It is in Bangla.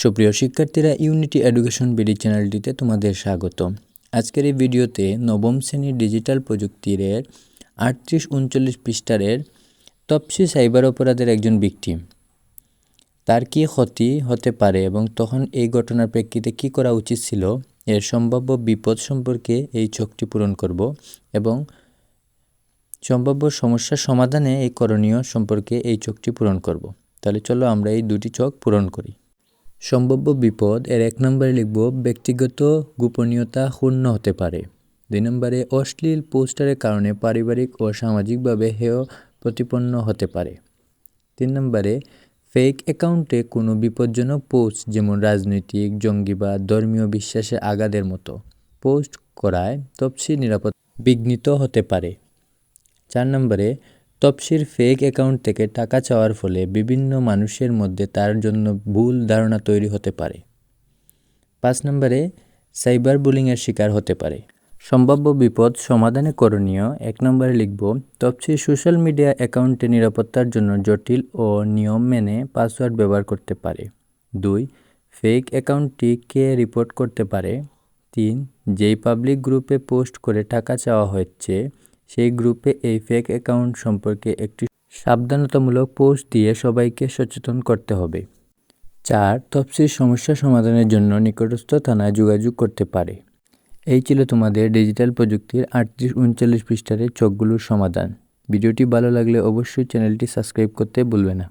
সুপ্রিয় শিক্ষার্থীরা ইউনিটি এডুকেশন বিডি চ্যানেলটিতে তোমাদের স্বাগত আজকের এই ভিডিওতে নবম শ্রেণির ডিজিটাল প্রযুক্তির আটত্রিশ উনচল্লিশ পৃষ্ঠারের তপসি সাইবার অপরাধের একজন ব্যক্তি তার কী ক্ষতি হতে পারে এবং তখন এই ঘটনার প্রেক্ষিতে কী করা উচিত ছিল? এর সম্ভাব্য বিপদ সম্পর্কে এই চোখটি পূরণ করব এবং সম্ভাব্য সমস্যার সমাধানে এই করণীয় সম্পর্কে এই চোখটি পূরণ করব। তাহলে চলো আমরা এই দুটি চোখ পূরণ করি। সম্ভাব্য বিপদ এর এক নম্বরে লিখব, ব্যক্তিগত গোপনীয়তা ক্ষুণ্ণ হতে পারে। দুই নম্বরে, অশ্লীল পোস্টারের কারণে পারিবারিক ও সামাজিকভাবে হেয় প্রতিপন্ন হতে পারে। তিন নম্বরে ফেক অ্যাকাউন্টে কোনো বিপজ্জনক পোস্ট যেমন রাজনৈতিক, জঙ্গি বা ধর্মীয় বিশ্বাসে আঘাতের মতো পোস্ট করায় তফসি নিরাপদ বিঘ্নিত হতে পারে। চার নম্বরে তপসির ফেক অ্যাকাউন্ট থেকে টাকা চাওয়ার ফলে বিভিন্ন মানুষের মধ্যে তার জন্য ভুল ধারণা তৈরি হতে পারে। পাঁচ নম্বরে, সাইবার বুলিংয়ের শিকার হতে পারে। সম্ভাব্য বিপদ সমাধানে করণীয়। এক নম্বরে লিখব তপসি সোশ্যাল মিডিয়া অ্যাকাউন্টে নিরাপত্তার জন্য জটিল ও নিয়ম মেনে পাসওয়ার্ড ব্যবহার করতে পারে। দুই, ফেক অ্যাকাউন্টটি কে রিপোর্ট করতে পারে? তিন, যেই পাবলিক গ্রুপে পোস্ট করে টাকা চাওয়া হচ্ছে সেই গ্রুপে এই ফেক অ্যাকাউন্ট সম্পর্কে একটি সাবধানতামূলক পোস্ট দিয়ে সবাইকে সচেতন করতে হবে। চার, তফসির সমস্যা সমাধানের জন্য নিকটস্থ থানায় যোগাযোগ করতে পারে। এই ছিল তোমাদের ডিজিটাল প্রযুক্তির আটত্রিশ উনচল্লিশ পৃষ্ঠারের চোখগুলোর সমাধান। ভিডিওটি ভালো লাগলে অবশ্যই চ্যানেলটি সাবস্ক্রাইব করতে ভুলবে না।